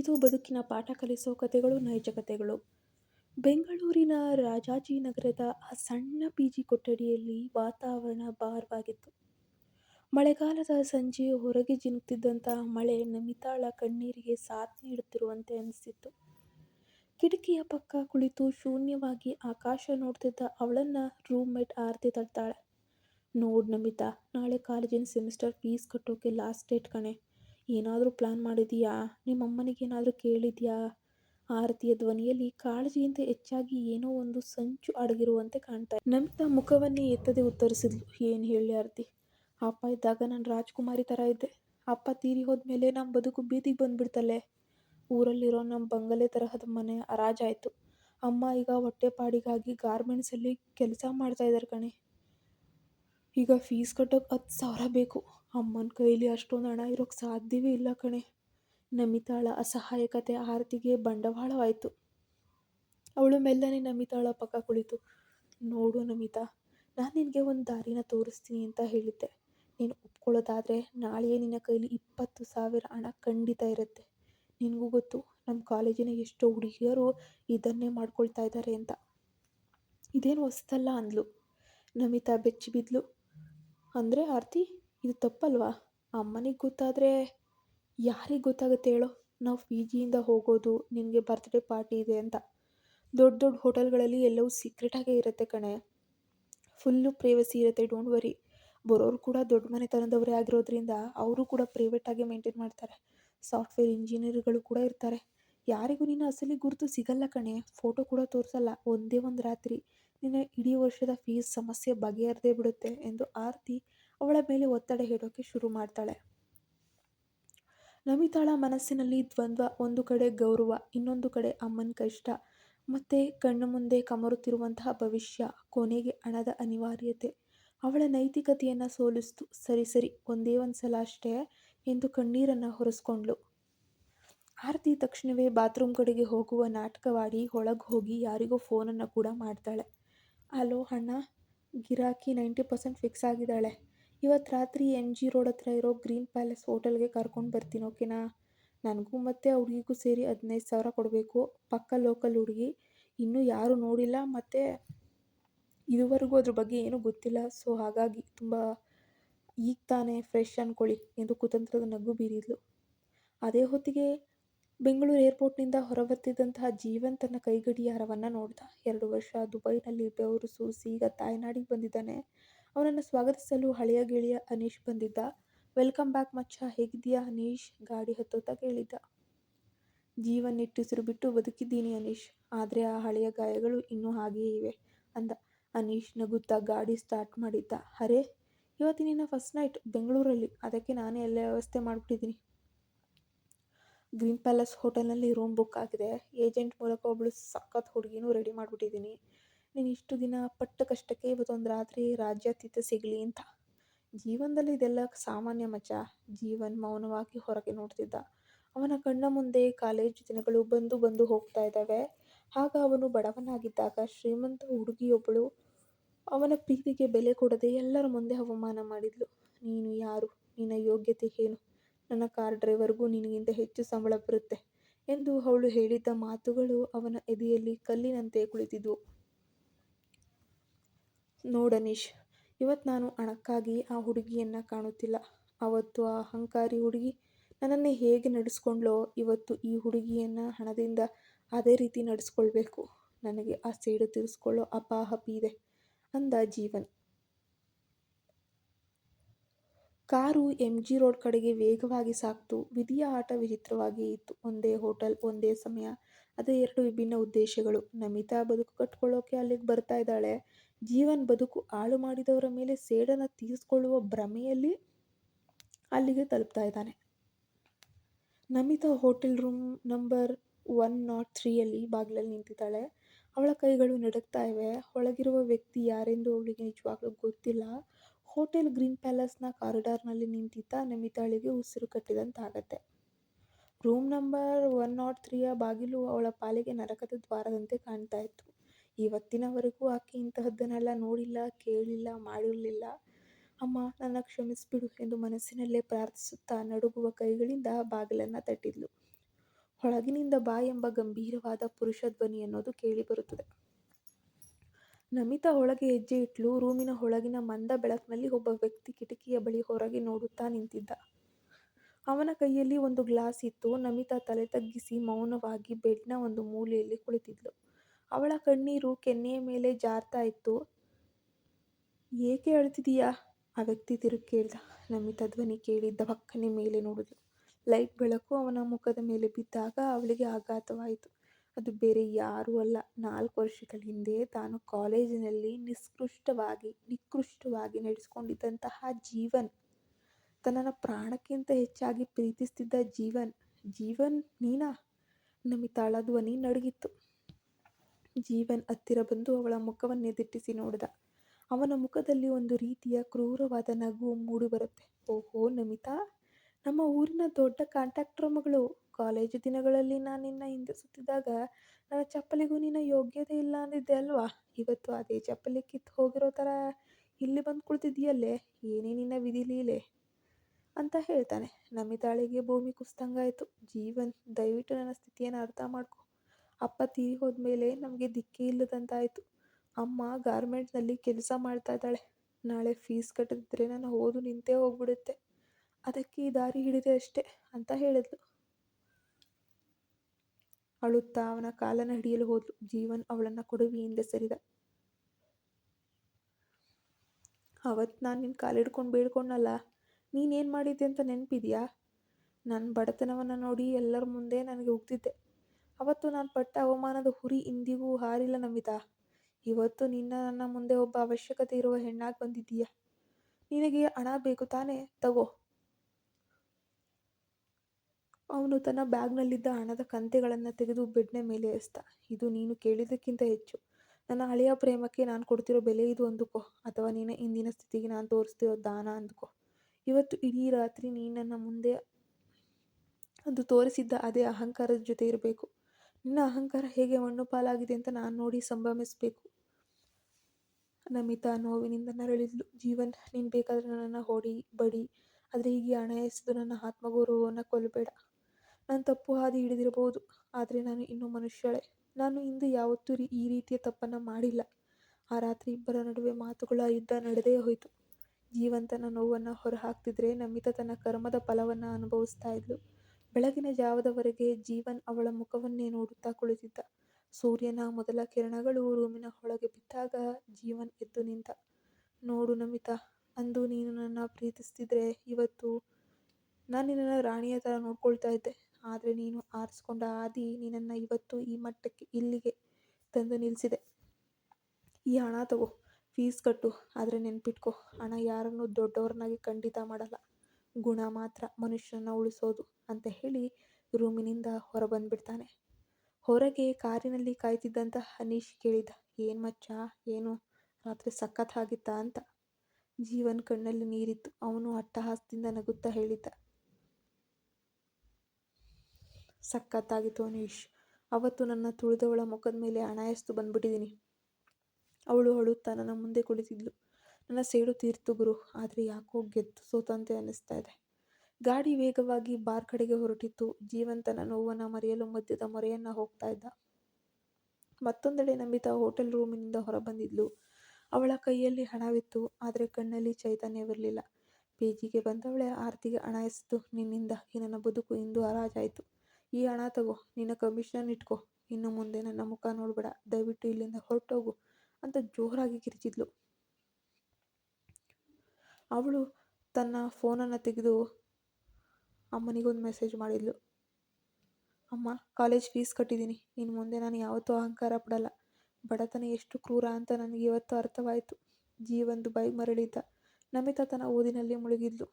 ಇದು ಬದುಕಿನ ಪಾಠ ಕಲಿಸೋ ಕಥೆಗಳು ನೈಜ ಕಥೆಗಳು ಬೆಂಗಳೂರಿನ ರಾಜಾಜಿನಗರದ ಆ ಸಣ್ಣ ಪಿ ಜಿ ಕೊಠಡಿಯಲ್ಲಿ ವಾತಾವರಣ ಭಾರವಾಗಿತ್ತು. ಮಳೆಗಾಲದ ಸಂಜೆ ಹೊರಗೆ ಜಿನುಗ್ತಿದ್ದಂತಹ ಮಳೆ ನಮಿತಾಳ ಕಣ್ಣೀರಿಗೆ ಸಾಥ್ ನೀಡುತ್ತಿರುವಂತೆ ಅನಿಸಿತ್ತು. ಕಿಟಕಿಯ ಪಕ್ಕ ಕುಳಿತು ಶೂನ್ಯವಾಗಿ ಆಕಾಶ ನೋಡ್ತಿದ್ದ ಅವಳನ್ನ ರೂಮ್ಮೇಟ್ ಆರತಿ ತಡ್ತಾಳೆ ನೋಡ್ ನಮಿತಾ, ನಾಳೆ ಕಾಲೇಜಿನ ಸೆಮಿಸ್ಟರ್ ಫೀಸ್ ಕಟ್ಟೋಕೆ ಲಾಸ್ಟ್ ಡೇಟ್ ಕಣೆ. ಏನಾದರೂ ಪ್ಲಾನ್ ಮಾಡಿದೀಯಾ? ನಿಮ್ಮ ಅಮ್ಮನಿಗೇನಾದರೂ ಕೇಳಿದ್ಯಾ? ಆರತಿಯ ಧ್ವನಿಯಲ್ಲಿ ಕಾಳಜಿಯಿಂದ ಹೆಚ್ಚಾಗಿ ಏನೋ ಒಂದು ಸಂಚು ಅಡಗಿರುವಂತೆ ಕಾಣ್ತಾ ನಮಿತಾ ಮುಖವನ್ನೇ ಎತ್ತದೆ ಉತ್ತರಿಸಿದ್ಲು. ಏನು ಹೇಳಿ ಆರತಿ? ಅಪ್ಪ ಇದ್ದಾಗ ನಾನು ರಾಜ್ಕುಮಾರಿ ಥರ ಇದ್ದೆ. ಅಪ್ಪ ತೀರಿ ಹೋದ್ಮೇಲೆ ನಮ್ಮ ಬದುಕು ಬೀದಿಗೆ ಬಂದ್ಬಿಡ್ತಲ್ಲೇ. ಊರಲ್ಲಿರೋ ನಮ್ಮ ಬಂಗಲೆ ತರಹದ ಮನೆ ಹರಾಜಾಯಿತು ಅಮ್ಮ ಈಗ ಹೊಟ್ಟೆಪಾಡಿಗಾಗಿ ಗಾರ್ಮೆಂಟ್ಸಲ್ಲಿ ಕೆಲಸ ಮಾಡ್ತಾ ಇದ್ದಾರೆ ಕಣೆ. ಈಗ ಫೀಸ್ ಕಟ್ಟೋಕೆ ಹತ್ತು ಸಾವಿರ ಬೇಕು. ಅಮ್ಮನ ಕೈಲಿ ಅಷ್ಟೊಂದು ಹಣ ಇರೋಕ್ಕೆ ಸಾಧ್ಯವೇ ಇಲ್ಲ ಕಣೆ. ನಮಿತಾಳ ಅಸಹಾಯಕತೆ, ಆರತಿಗೆ ಬಂಡವಾಳವಾಯಿತು. ಅವಳು ಮೆಲ್ಲನೆ ನಮಿತಾಳ ಪಕ್ಕ ಕುಳಿತು. ನೋಡು ನಮಿತಾ, ನಾನು ನಿನಗೆ ಒಂದು ದಾರಿನ ತೋರಿಸ್ತೀನಿ ಅಂತ ಹೇಳಿದ್ದೆ. ನೀನು ಒಪ್ಕೊಳ್ಳೋದಾದರೆ ನಾಳೆಯೇ ನಿನ್ನ ಕೈಲಿ ಇಪ್ಪತ್ತು ಸಾವಿರ ಹಣ ಖಂಡಿತ ಇರುತ್ತೆ. ನಿನಗೂ ಗೊತ್ತು ನಮ್ಮ ಕಾಲೇಜಿನ ಎಷ್ಟೋ ಹುಡುಗಿಯರು ಇದನ್ನೇ ಮಾಡ್ಕೊಳ್ತಾ ಇದ್ದಾರೆ ಅಂತ. ಇದೇನು ಹೊಸ್ತಲ್ಲ ಅಂದ್ಲು. ನಮಿತಾ ಬೆಚ್ಚಿ ಬಿದ್ಲು. ಅಂದರೆ ಆರತಿ ಇದು ತಪ್ಪಲ್ವಾ? ಅಮ್ಮನಿಗೆ ಗೊತ್ತಾದರೆ ಯಾರಿಗೆ ಗೊತ್ತಾಗುತ್ತೆ ಹೇಳೋ? ನಾವು ಪಿ ಜಿಯಿಂದ ಹೋಗೋದು, ನಿನಗೆ ಬರ್ತ್ಡೇ ಪಾರ್ಟಿ ಇದೆ ಅಂತ. ದೊಡ್ಡ ದೊಡ್ಡ ಹೋಟೆಲ್ಗಳಲ್ಲಿ ಎಲ್ಲವೂ ಸೀಕ್ರೆಟಾಗೇ ಇರುತ್ತೆ ಕಣೆ. ಫುಲ್ಲು ಪ್ರೈವಸಿ ಇರುತ್ತೆ ಡೋಂಟ್ ವರಿ ಬರೋರು ಕೂಡ ದೊಡ್ಡ ಮನೆತನದವರೇ ಆಗಿರೋದ್ರಿಂದ ಅವರು ಕೂಡ ಪ್ರೈವೇಟಾಗಿ ಮೇಂಟೈನ್ ಮಾಡ್ತಾರೆ. ಸಾಫ್ಟ್ವೇರ್ ಇಂಜಿನಿಯರ್ಗಳು ಕೂಡ ಇರ್ತಾರೆ. ಯಾರಿಗೂ ನಿನ್ನ ಅಸಲಿ ಗುರುತು ಸಿಗಲ್ಲ ಕಣೆ. ಫೋಟೋ ಕೂಡ ತೋರಿಸಲ್ಲ. ಒಂದೇ ಒಂದು ರಾತ್ರಿ. ನಿನ್ನ ಇಡೀ ವರ್ಷದ ಫೀಸ್ ಸಮಸ್ಯೆ ಬಗೆಹರದೇ ಬಿಡುತ್ತೆ ಎಂದು ಆರತಿ ಅವಳ ಮೇಲೆ ಒತ್ತಡ ಹೇಳೋಕೆ ಶುರು ಮಾಡ್ತಾಳೆ. ನಮಿತಾಳ ಮನಸ್ಸಿನಲ್ಲಿ ದ್ವಂದ್ವ, ಒಂದು ಕಡೆ ಗೌರವ, ಇನ್ನೊಂದು ಕಡೆ ಅಮ್ಮನ ಕಷ್ಟ, ಮತ್ತೆ ಕಣ್ಣು ಮುಂದೆ ಕಮರುತ್ತಿರುವಂತಹ ಭವಿಷ್ಯ, ಕೊನೆಗೆ ಹಣದ ಅನಿವಾರ್ಯತೆ. ಅವಳ ನೈತಿಕತೆಯನ್ನು ಸೋಲಿಸ್ತು. ಸರಿ ಸರಿ, ಒಂದೇ ಒಂದು ಸಲ ಅಷ್ಟೇ ಎಂದು ಕಣ್ಣೀರನ್ನು ಹೊರಿಸ್ಕೊಂಡ್ಳು. ಆರತಿ ತಕ್ಷಣವೇ ಬಾತ್ರೂಮ್ ಕಡೆಗೆ ಹೋಗುವ ನಾಟಕವಾಡಿ ಒಳಗೆ ಹೋಗಿ ಯಾರಿಗೋ ಫೋನನ್ನು ಕೂಡ ಮಾಡ್ತಾಳೆ. ಹಲೋ ಅಣ್ಣ, ಗಿರಾಕಿ ನೈಂಟಿ ಪರ್ಸೆಂಟ್ ಫಿಕ್ಸ್ ಆಗಿದ್ದಾಳೆ. ಇವತ್ತು ರಾತ್ರಿ ಎಂ ಜಿ ರೋಡ್ ಹತ್ರ ಇರೋ ಗ್ರೀನ್ ಪ್ಯಾಲೇಸ್ ಹೋಟೆಲ್ಗೆ ಕರ್ಕೊಂಡು ಬರ್ತೀನಿ, ಓಕೆನಾ? ನನಗೂ ಮತ್ತು ಆ ಹುಡುಗಿಗೂ ಸೇರಿ ಹದಿನೈದು ಸಾವಿರ ಕೊಡಬೇಕು. ಪಕ್ಕ ಲೋಕಲ್ ಹುಡುಗಿ. ಇನ್ನೂ ಯಾರೂ ನೋಡಿಲ್ಲ, ಮತ್ತು ಇದುವರೆಗೂ ಅದ್ರ ಬಗ್ಗೆ ಏನೂ ಗೊತ್ತಿಲ್ಲ. ಸೊ, ಹಾಗಾಗಿ ತುಂಬ ಈಗ ತಾನೇ ಫ್ರೆಶ್ ಅಂದ್ಕೊಳ್ಳಿ ಎಂದು ಕುತಂತ್ರದ ನಗು ಬೀರಿದ್ಲು. ಅದೇ ಹೊತ್ತಿಗೆ ಬೆಂಗಳೂರು ಏರ್ಪೋರ್ಟ್ನಿಂದ ಹೊರಬರ್ತಿದ್ದಂತಹ ಜೀವನ್ ತನ್ನ ಕೈಗಡಿಯಾರವನ್ನು ನೋಡ್ದ. ಎರಡು ವರ್ಷ ದುಬೈನಲ್ಲಿ ಬೆವರು ಸುರಿಸಿ ಈಗ ತಾಯ್ನಾಡಿಗೆ ಬಂದಿದ್ದಾನೆ. ಅವನನ್ನು ಸ್ವಾಗತಿಸಲು ಹಳೆಯ ಗೆಳೆಯ ಅನೀಶ್ ಬಂದಿದ್ದ. ವೆಲ್ಕಮ್ ಬ್ಯಾಕ್ ಮಚ್ಚ, ಹೇಗಿದ್ದೀಯಾ ಅನೀಶ್? ಗಾಡಿ ಹತ್ತೋತ ಕೇಳಿದ್ದ ಜೀವನ್ ನಿಟ್ಟುಸಿರು ಬಿಟ್ಟು ಬದುಕಿದ್ದೀನಿ ಅನೀಶ್, ಆದರೆ ಆ ಹಳೆಯ ಗಾಯಗಳು ಇನ್ನೂ ಹಾಗೆಯೇ ಇವೆ, ಅಂದ. ಅನೀಶ್ ನಗುತ್ತಾ ಗಾಡಿ ಸ್ಟಾರ್ಟ್ ಮಾಡಿದ್ದ. ಅರೆ ಇವತ್ತಿನ ಫಸ್ಟ್ ನೈಟ್ ಬೆಂಗಳೂರಲ್ಲಿ, ಅದಕ್ಕೆ ನಾನೇ ಎಲ್ಲ ವ್ಯವಸ್ಥೆ ಮಾಡಿಬಿಟ್ಟಿದ್ದೀನಿ. ಗ್ರೀನ್ ಪ್ಯಾಲೇಸ್ ಹೋಟೆಲ್ನಲ್ಲಿ ರೂಮ್ ಬುಕ್ ಆಗಿದೆ, ಏಜೆಂಟ್ ಮೂಲಕ ಒಬ್ಬಳು ಸಖತ್ ಹುಡುಗಿನೂ ರೆಡಿ ಮಾಡಿಬಿಟ್ಟಿದ್ದೀನಿ. ನೀನು ಇಷ್ಟು ದಿನ ಪಟ್ಟ ಕಷ್ಟಕ್ಕೆ ಇವತ್ತೊಂದು ರಾತ್ರಿ ರಾಜ್ಯಾತೀತ ಸಿಗಲಿ ಅಂತ. ಜೀವನದಲ್ಲಿ ಇದೆಲ್ಲ ಸಾಮಾನ್ಯ ಮಚ್ಚ ಜೀವನ್ ಮೌನವಾಗಿ ಹೊರಗೆ ನೋಡ್ತಿದ್ದ. ಅವನ ಕಣ್ಣ ಮುಂದೆ ಕಾಲೇಜು ದಿನಗಳು ಬಂದು ಬಂದು ಹೋಗ್ತಾ ಇದ್ದಾವೆ. ಆಗ ಅವನು ಬಡವನಾಗಿದ್ದಾಗ ಶ್ರೀಮಂತ ಹುಡುಗಿಯೊಬ್ಬಳು ಅವನ ಪ್ರೀತಿಗೆ ಬೆಲೆ ಕೊಡದೆ ಎಲ್ಲರ ಮುಂದೆ ಅವಮಾನ ಮಾಡಿದ್ಲು. ನೀನು ಯಾರು? ನಿನ್ನ ಯೋಗ್ಯತೆ ಏನು? ನನ್ನ ಕಾರ್ ಡ್ರೈವರ್ಗೂ ನಿನಗಿಂತ ಹೆಚ್ಚು ಸಂಬಳ ಬರುತ್ತೆ ಎಂದು ಅವಳು ಹೇಳಿದ್ದ ಮಾತುಗಳು ಅವನ ಎದೆಯಲ್ಲಿ ಕಲ್ಲಿನಂತೆ ಕುಳಿತಿದ್ವು. ನೋಡನೀಶ್ ಇವತ್ತು ನಾನು ಹಣಕ್ಕಾಗಿ ಆ ಹುಡುಗಿಯನ್ನು ಕಾಣುತ್ತಿಲ್ಲ. ಅವತ್ತು ಆ ಅಹಂಕಾರಿ ಹುಡುಗಿ ನನ್ನನ್ನು ಹೇಗೆ ನಡೆಸ್ಕೊಂಡ್ಲೋ ಇವತ್ತು ಈ ಹುಡುಗಿಯನ್ನು ಹಣದಿಂದ ಅದೇ ರೀತಿ ನಡೆಸ್ಕೊಳ್ಬೇಕು. ನನಗೆ ಆ ಸೇಡು ತೀರಿಸ್ಕೊಳ್ಳೋ ಅಪಾಹಪಿ ಇದೆ ಅಂದ Jeevan. Car M G road ಕಡೆಗೆ ವೇಗವಾಗಿ ಸಾಕ್ತು. ವಿಧಿಯ ಆಟ ವಿಚಿತ್ರವಾಗಿ ಇತ್ತು. ಒಂದೇ ಹೋಟೆಲ್, ಒಂದೇ ಸಮಯ, ಅದೇ ಎರಡು ವಿಭಿನ್ನ ಉದ್ದೇಶಗಳು. ನಮಿತಾ ಬದುಕು ಕಟ್ಕೊಳ್ಳೋಕೆ ಅಲ್ಲಿಗೆ ಬರ್ತಾ ಇದ್ದಾಳೆ. ಜೀವನ್ ಬದುಕು ಹಾಳು ಮಾಡಿದವರ ಮೇಲೆ ಸೇಡನ್ನು ತೀರಿಸ್ಕೊಳ್ಳುವ ಭ್ರಮೆಯಲ್ಲಿ ಅಲ್ಲಿಗೆ ತಲುಪ್ತಾ ಇದ್ದಾನೆ. Namita hotel room number one nought ತ್ರೀಯಲ್ಲಿ ಬಾಗಿಲಲ್ಲಿ ನಿಂತಿದ್ದಾಳೆ. ಅವಳ ಕೈಗಳು ನಡುಗ್ತಾ ಇವೆ. ಒಳಗಿರುವ ವ್ಯಕ್ತಿ ಯಾರೆಂದು ಅವಳಿಗೆ ನಿಜವಾಗ್ಲೂ ಗೊತ್ತಿಲ್ಲ. ಹೋಟೆಲ್ ಗ್ರೀನ್ ಪ್ಯಾಲೇಸ್ನ ಕಾರಿಡಾರ್ನಲ್ಲಿ ನಿಂತಿದ್ದ ನಮಿತಾಳಿಗೆ ಉಸಿರು ಕಟ್ಟಿದಂತಾಗತ್ತೆ. ರೂಮ್ ನಂಬರ್ ಒನ್ ನಾಟ್ ತ್ರೀಯ ಬಾಗಿಲು ಅವಳ ಪಾಲಿಗೆ ನರಕದ ದ್ವಾರದಂತೆ ಕಾಣ್ತಾ ಇತ್ತು. ಇವತ್ತಿನವರೆಗೂ ಆಕೆ ಇಂತಹದ್ದನ್ನೆಲ್ಲ ನೋಡಿಲ್ಲ, ಕೇಳಿಲ್ಲ, ಮಾಡಿರಲಿಲ್ಲ ಅಮ್ಮ, ನನ್ನ ಕ್ಷಮಿಸಿಬಿಡು ಎಂದು ಮನಸ್ಸಿನಲ್ಲೇ ಪ್ರಾರ್ಥಿಸುತ್ತಾ ನಡುಗುವ ಕೈಗಳಿಂದ ಬಾಗಿಲನ್ನು ತಟ್ಟಿದ್ಲು ಹೊಳಗಿನಿಂದ ಬಾ ಎಂಬ ಗಂಭೀರವಾದ ಪುರುಷ ಧ್ವನಿ ಅನ್ನೋದು ಕೇಳಿಬರುತ್ತದೆ. ನಮಿತಾ ಒಳಗೆ ಹೆಜ್ಜೆ ಇಟ್ಲು. ರೂಮಿನ ಒಳಗಿನ ಮಂದ ಬೆಳಕಿನಲ್ಲಿ ಒಬ್ಬ ವ್ಯಕ್ತಿ ಕಿಟಕಿಯ ಬಳಿ ಹೊರಗೆ ನೋಡುತ್ತಾ ನಿಂತಿದ್ದ. ಅವನ ಕೈಯಲ್ಲಿ ಒಂದು ಗ್ಲಾಸ್ ಇತ್ತು. ನಮಿತಾ ತಲೆ ತಗ್ಗಿಸಿ ಮೌನವಾಗಿ ಬೆಡ್ನ ಒಂದು ಮೂಲೆಯಲ್ಲಿ ಕುಳಿತಿದ್ಲು. ಅವಳ ಕಣ್ಣೀರು ಕೆನ್ನೆಯ ಮೇಲೆ ಜಾರ್ತಾ ಇತ್ತು. ಏಕೆ ಅಳ್ತಿದೀಯಾ? ಆ ವ್ಯಕ್ತಿ ತಿರುಗಿ ಕೇಳಿದ ನಮಿತಾ ಧ್ವನಿ ಕೇಳಿ ದಬಕ್ಕನೆ ಮೇಲೆ ನೋಡಿದ್ಲು. ಲೈಟ್ ಬೆಳಕು ಅವನ ಮುಖದ ಮೇಲೆ ಬಿದ್ದಾಗ ಅವಳಿಗೆ ಆಘಾತವಾಯಿತು. ಅದು ಬೇರೆ ಯಾರೂ ಅಲ್ಲ, ನಾಲ್ಕು ವರ್ಷಗಳ ಹಿಂದೆ ತಾನು ಕಾಲೇಜಿನಲ್ಲಿ ನಿಷ್ಕೃಷ್ಟವಾಗಿ, ನಿಕೃಷ್ಟವಾಗಿ ನಡೆಸ್ಕೊಂಡಿದ್ದಂತಹ ಜೀವನ್. ತನ್ನನ ಪ್ರಾಣಕ್ಕಿಂತ ಹೆಚ್ಚಾಗಿ ಪ್ರೀತಿಸ್ತಿದ್ದ ಜೀವನ್. ಜೀವನ್ ನೀನಾ? ನಮಿತಾಳ ಧ್ವನಿ ನಡುಗಿತು. ಜೀವನ್ ಹತ್ತಿರ ಬಂದು ಅವಳ ಮುಖವನ್ನೇ ದಿಟ್ಟಿಸಿ ನೋಡಿದ. ಅವನ ಮುಖದಲ್ಲಿ ಒಂದು ರೀತಿಯ ಕ್ರೂರವಾದ ನಗು ಮೂಡಿಬರುತ್ತೆ. ಓಹೋ ನಮಿತಾ, ನಮ್ಮ ಊರಿನ ದೊಡ್ಡ ಕಾಂಟ್ರಾಕ್ಟರ್ ಮಗಳು. ಕಾಲೇಜು ದಿನಗಳಲ್ಲಿ ನಾನು ನಿನ್ನ ಹಿಂದೆ ಸುತ್ತಿದಾಗ ನನ್ನ ಚಪ್ಪಲಿಗೂ ನಿನ್ನ ಯೋಗ್ಯತೆ ಇಲ್ಲ ಅಂದಿದ್ದೆ ಅಲ್ವಾ? ಇವತ್ತು ಅದೇ ಚಪ್ಪಲಿ ಕಿತ್ತು ಹೋಗಿರೋ ಥರ ಇಲ್ಲಿ ಬಂದು ಕುಳಿತಿದ್ದೀಯಲ್ಲೇ ಏನೇ ನಿನ್ನ ವಿಧಿ ಲೀಲೆ? ಅಂತ ಹೇಳ್ತಾನೆ. ನಮಿತಾಳಿಗೆ ಭೂಮಿ ಕುಸ್ತಂಗಾಯಿತು ಜೀವನ್, ದಯವಿಟ್ಟು ನನ್ನ ಸ್ಥಿತಿಯನ್ನು ಅರ್ಥ ಮಾಡ್ಕೋ. ಅಪ್ಪ ತೀರಿ ಹೋದ್ಮೇಲೆ ನಮಗೆ ದಿಕ್ಕೇ ಇಲ್ಲದಂತಾಯಿತು ಅಮ್ಮ ಗಾರ್ಮೆಂಟ್ನಲ್ಲಿ ಕೆಲಸ ಮಾಡ್ತಾ ಇದ್ದಾಳೆ. ನಾಳೆ ಫೀಸ್ ಕಟ್ಟಿದ್ರೆ ನಾನು ಓದು ನಿಂತೇ ಹೋಗ್ಬಿಡುತ್ತೆ. ಅದಕ್ಕೆ ಈ ದಾರಿ ಹಿಡಿದೆ ಅಷ್ಟೇ ಅಂತ ಹೇಳಿದ್ಲು. ಅಳುತ್ತಾ ಅವನ ಕಾಲನ್ನು ಹಿಡಿಯಲು ಹೋದ್ಲು. ಜೀವನ್ ಅವಳನ್ನ ಕೊಡುವಿಯಿಂದ ಸರಿದ. ಅವತ್ ನಾನು ನಿನ್ನ ಕಾಲಿಡ್ಕೊಂಡು ಬೇಡ್ಕೊಂಡಲ್ಲ ನೀನೇನು ಮಾಡಿದ್ದೆ ಅಂತ ನೆನಪಿದೆಯಾ ನನ್ನ ಬಡತನವನ್ನ ನೋಡಿ ಎಲ್ಲರ ಮುಂದೆ ನನಗೆ ಉಗ್ದಿದ್ದೆ. ಅವತ್ತು ನಾನು ಪಟ್ಟ ಅವಮಾನದ ಹುರಿ ಇಂದಿಗೂ ಹಾರಿಲ್ಲ ನಮಿತಾ. ಇವತ್ತು ನಿನ್ನ ನನ್ನ ಮುಂದೆ ಒಬ್ಬ ಅವಶ್ಯಕತೆ ಇರುವ ಹೆಣ್ಣಾಗಿ ಬಂದಿದ್ದೀಯ ನಿನಗೆ ಹಣ ಬೇಕು ತಾನೇ? ತಗೋ. ಅವನು ತನ್ನ ಬ್ಯಾಗ್ನಲ್ಲಿದ್ದ ಹಣದ ಕಂತೆಗಳನ್ನು ತೆಗೆದು ಬೆಡ್ ಮೇಲೆ ಎಸ್ತ ಇದು ನೀನು ಕೇಳಿದ್ದಕ್ಕಿಂತ ಹೆಚ್ಚು. ನನ್ನ ಹಳೆಯ ಪ್ರೇಮಕ್ಕೆ ನಾನು ಕೊಡ್ತಿರೋ ಬೆಲೆ ಇದು ಅಂದುಕೋ. ಅಥವಾ ನಿನ್ನ ಇಂದಿನ ಸ್ಥಿತಿಗೆ ನಾನು ತೋರಿಸ್ತಿರೋ ದಾನ ಅಂದುಕೋ. ಇವತ್ತು ಇಡೀ ರಾತ್ರಿ ನೀನು ನನ್ನ ಮುಂದೆ ಅದು ತೋರಿಸಿದ್ದ ಅದೇ ಅಹಂಕಾರದ ಜೊತೆ ಇರ್ಬೇಕು. ನಿನ್ನ ಅಹಂಕಾರ ಹೇಗೆ ಮಣ್ಣು ಪಾಲಾಗಿದೆ ಅಂತ ನಾನು ನೋಡಿ ಸಂಭ್ರಮಿಸಬೇಕು ನಮಿತಾ ನೋವಿನಿಂದ ನರಳಿದ್ಲು. ಜೀವನ್, ನೀನ್ ಬೇಕಾದ್ರೆ ನನ್ನನ್ನ ಹೊಡಿ, ಬಡಿ. ಆದ್ರೆ ಈಗ ಹಣ ಎಸೆದು ನನ್ನ ಆತ್ಮಗೌರವವನ್ನು ಕೊಲ್ಲಬೇಡ ನಾನು ತಪ್ಪು ಹಾದಿ ಹಿಡಿದಿರಬಹುದು. ಆದ್ರೆ ನಾನು ಇನ್ನೂ ಮನುಷ್ಯಳೇ. ನಾನು ಇಂದು ಯಾವತ್ತೂ ಈ ರೀತಿಯ ತಪ್ಪನ್ನ ಮಾಡಿಲ್ಲ. ಆ ರಾತ್ರಿ ಇಬ್ಬರ ನಡುವೆ ಮಾತುಗಳ ಯುದ್ಧ ನಡೆದೇ ಹೋಯಿತು ಜೀವಂತನ ತನ್ನ ನೋವನ್ನ ಹೊರಹಾಕ್ತಿದ್ರೆ ನಮಿತಾ ತನ್ನ ಕರ್ಮದ ಫಲವನ್ನ ಅನುಭವಿಸ್ತಾ ಇದ್ಲು. ಬೆಳಗಿನ ಜಾವದವರೆಗೆ ಜೀವನ್ ಅವಳ ಮುಖವನ್ನೇ ನೋಡುತ್ತಾ ಕುಳಿತಿದ್ದ. ಸೂರ್ಯನ ಮೊದಲ ಕಿರಣಗಳು ರೂಮಿನ ಒಳಗೆ ಬಿದ್ದಾಗ ಜೀವನ್ ಎದ್ದು ನಿಂತ. ನೋಡು ನಮಿತಾ, ಅಂದು ನೀನು ನನ್ನ ಪ್ರೀತಿಸ್ತಿದ್ರೆ ಇವತ್ತು ನಾನು ನಿನ್ನನ್ನ ರಾಣಿಯ ತರ ನೋಡ್ಕೊಳ್ತಾ ಇದ್ದೆ. ಆದ್ರೆ ನೀನು ಆರಿಸ್ಕೊಂಡ ಹಾದಿ ನಿನ್ನನ್ನ ಇವತ್ತು ಈ ಮಟ್ಟಕ್ಕೆ, ಇಲ್ಲಿಗೆ ತಂದು ನಿಲ್ಸಿದೆ. ಈ ಹಣ ತಗೋ. ಫೀಸ್ ಕಟ್ಟು. ಆದ್ರೆ ನೆನ್ಪಿಟ್ಕೋ, ಹಣ ಯಾರನ್ನೂ ದೊಡ್ಡವರನ್ನಾಗಿ ಖಂಡಿತ ಮಾಡಲ್ಲ. ಗುಣ ಮಾತ್ರ ಮನುಷ್ಯನ ಉಳಿಸೋದು ಅಂತ ಹೇಳಿ ರೂಮಿನಿಂದ ಹೊರಬಂದ್ಬಿಡ್ತಾನೆ. ಹೊರಗೆ ಕಾರಿನಲ್ಲಿ ಕಾಯ್ತಿದ್ದಂತ ಅನೀಶ್ ಕೇಳಿದ. ಏನ್ ಮಚ್ಚ, ಏನು ರಾತ್ರಿ ಸಖತ್ ಆಗಿತ್ತಾ ಅಂತ. ಜೀವನ್ ಕಣ್ಣಲ್ಲಿ ನೀರಿತ್ತು. ಅವನು ಅಟ್ಟಹಾಸದಿಂದ ನಗುತ್ತಾ ಹೇಳಿದ. ಸಖತ್ತಾಗಿತ್ತು ಅನೀಶ್. ಅವತ್ತು ನನ್ನ ತುಳಿದವಳ ಮುಖದ ಮೇಲೆ ಅಣಾಯಸ್ತು ಬಂದ್ಬಿಟ್ಟಿದ್ದೀನಿ ಅವಳು ಅಳುತ್ತಾ ನನ್ನ ಮುಂದೆ ಕುಳಿತಿದ್ಲು. ನನ್ನ ಸೇಡು ತೀರ್ತು ಗುರು. ಆದರೆ ಯಾಕೋ ಗೆದ್ದು ಸೋತಂತೆ ಅನ್ನಿಸ್ತಾ ಇದೆ. ಗಾಡಿ ವೇಗವಾಗಿ ಬಾರ್ ಕಡೆಗೆ ಹೊರಟಿತ್ತು. ಜೀವಂತನ ನೋವನ್ನು ಮರೆಯಲು ಮದ್ಯದ ಮೊರೆಯನ್ನು ಹೋಗ್ತಾ ಇದ್ದ. ಮತ್ತೊಂದೆಡೆ ನಂಬಿತ ಹೋಟೆಲ್ ರೂಮಿನಿಂದ ಹೊರಬಂದಿದ್ಲು. ಅವಳ ಕೈಯಲ್ಲಿ ಹಣವಿತ್ತು. ಆದರೆ ಕಣ್ಣಲ್ಲಿ ಚೈತನ್ಯವಿರಲಿಲ್ಲ ಪೇಜಿಗೆ ಬಂದವಳೆ ಆರ್ತಿಗೆ ಹಣ ಎಸೆದು, ನಿನ್ನಿಂದ ನನ್ನ ಬದುಕು ಇಂದು ಹರಾಜಾಯಿತು ಈ ಹಣ ತಗೋ. ನಿನ್ನ ಕಮಿಷನ್ ಇಟ್ಕೋ. ಇನ್ನು ಮುಂದೆ ನನ್ನ ಮುಖ ನೋಡ್ಬೇಡ. ದಯವಿಟ್ಟು ಇಲ್ಲಿಂದ ಹೊರಟೋಗು ಅಂತ ಜೋರಾಗಿ ಕಿರ್ಚಿದ್ಲು. ಅವಳು ತನ್ನ ಫೋನನ್ನು ತೆಗೆದು ಅಮ್ಮನಿಗೊಂದು ಮೆಸೇಜ್ ಮಾಡಿದ್ಲು. ಅಮ್ಮ, ಕಾಲೇಜ್ ಫೀಸ್ ಕಟ್ಟಿದ್ದೀನಿ ಇನ್ನು ಮುಂದೆ ನಾನು ಯಾವತ್ತೂ ಅಹಂಕಾರ ಪಡಲ್ಲ. ಬಡತನ ಎಷ್ಟು ಕ್ರೂರ ಅಂತ ನನಗೆ ಇವತ್ತು ಅರ್ಥವಾಯಿತು ಜೀವನ್ ಬೈ ಮರಳಿದ್ದ. ನಮಿತಾ ತನ್ನ ಓದಿನಲ್ಲಿ ಮುಳುಗಿದ್ಲು.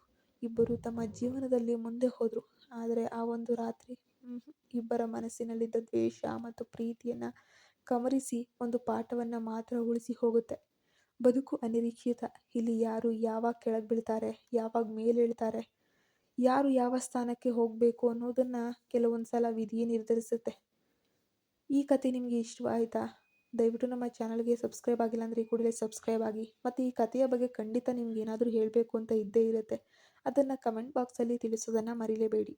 ಇಬ್ಬರು ತಮ್ಮ ಜೀವನದಲ್ಲಿ ಮುಂದೆ ಹೋದರು ಆದರೆ ಆ ಒಂದು ರಾತ್ರಿ, ಇಬ್ಬರ ಮನಸ್ಸಿನಲ್ಲಿದ್ದ ದ್ವೇಷ ಮತ್ತು ಪ್ರೀತಿಯನ್ನು ಕಮರಿಸಿ ಒಂದು ಪಾಠವನ್ನು ಮಾತ್ರ ಉಳಿಸಿ ಹೋಗುತ್ತೆ. ಬದುಕು ಅನಿರೀಕ್ಷಿತ. ಇಲ್ಲಿ ಯಾರು ಯಾವಾಗ ಕೆಳಗೆ ಬೀಳ್ತಾರೆ, ಯಾವಾಗ ಮೇಲೇಳ್ತಾರೆ, ಯಾರು ಯಾವ ಸ್ಥಾನಕ್ಕೆ ಹೋಗ್ಬೇಕು ಅನ್ನೋದನ್ನ ಕೆಲವೊಂದ್ಸಲ ವಿಧಿಯೇ ನಿರ್ಧರಿಸುತ್ತೆ. ಈ ಕತೆ ನಿಮಗೆ ಇಷ್ಟವಾಯಿತಾ ದಯವಿಟ್ಟು ನಮ್ಮ ಚಾನಲ್ಗೆ ಸಬ್ಸ್ಕ್ರೈಬ್ ಆಗಿಲ್ಲ ಅಂದರೆ ಕೂಡಲೇ ಸಬ್ಸ್ಕ್ರೈಬ್ ಆಗಿ. ಮತ್ತೆ ಈ ಕಥೆಯ ಬಗ್ಗೆ ಖಂಡಿತ ನಿಮ್ಗೆ ಏನಾದರೂ ಹೇಳಬೇಕು ಅಂತ ಇದ್ದೇ ಇರುತ್ತೆ. ಅದನ್ನ ಕಮೆಂಟ್ ಬಾಕ್ಸಲ್ಲಿ ತಿಳಿಸೋದನ್ನ ಮರೀಲೇಬೇಡಿ.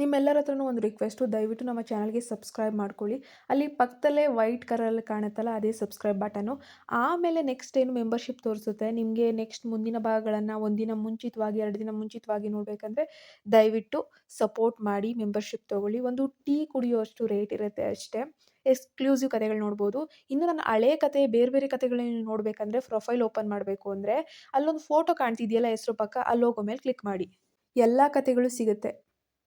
ನಿಮ್ಮೆಲ್ಲರ ಹತ್ರನೂ ಒಂದು ರಿಕ್ವೆಸ್ಟು ದಯವಿಟ್ಟು ನಮ್ಮ ಚಾನಲ್ಗೆ ಸಬ್ಸ್ಕ್ರೈಬ್ ಮಾಡ್ಕೊಳ್ಳಿ. ಅಲ್ಲಿ ಪಕ್ಕದಲ್ಲೇ ವೈಟ್ ಕಲರಲ್ಲಿ ಕಾಣುತ್ತಲ್ಲ, ಅದೇ ಸಬ್ಸ್ಕ್ರೈಬ್ ಬಟನು ಆಮೇಲೆ ನೆಕ್ಸ್ಟ್ ಏನು ಮೆಂಬರ್ಶಿಪ್ ತೋರಿಸುತ್ತೆ, ನಿಮಗೆ ನೆಕ್ಸ್ಟ್ ಮುಂದಿನ ಭಾಗಗಳನ್ನು ಒಂದಿನ ಮುಂಚಿತವಾಗಿ, ಎರಡು ದಿನ ಮುಂಚಿತವಾಗಿ ನೋಡಬೇಕಂದ್ರೆ ದಯವಿಟ್ಟು ಸಪೋರ್ಟ್ ಮಾಡಿ ಮೆಂಬರ್ಶಿಪ್ ತೊಗೊಳ್ಳಿ. ಒಂದು ಟೀ ಕುಡಿಯುವಷ್ಟು ರೇಟ್ ಇರುತ್ತೆ ಅಷ್ಟೇ. ಎಕ್ಸ್ಕ್ಲೂಸಿವ್ ಕಥೆಗಳು ನೋಡ್ಬೋದು. ಇನ್ನು ನನ್ನ ಹಳೆ ಕತೆ ಬೇರೆ ಬೇರೆ ಕಥೆಗಳನ್ನ ನೋಡಬೇಕಂದ್ರೆ ಪ್ರೊಫೈಲ್ ಓಪನ್ ಮಾಡಬೇಕು ಅಂದರೆ ಅಲ್ಲೊಂದು ಫೋಟೋ ಕಾಣ್ತಿದೆಯಲ್ಲ ಹೆಸರು ಪಕ್ಕ, ಅಲ್ಲೋಗೋ ಮೇಲೆ ಕ್ಲಿಕ್ ಮಾಡಿ. ಎಲ್ಲ ಕಥೆಗಳು ಸಿಗುತ್ತೆ.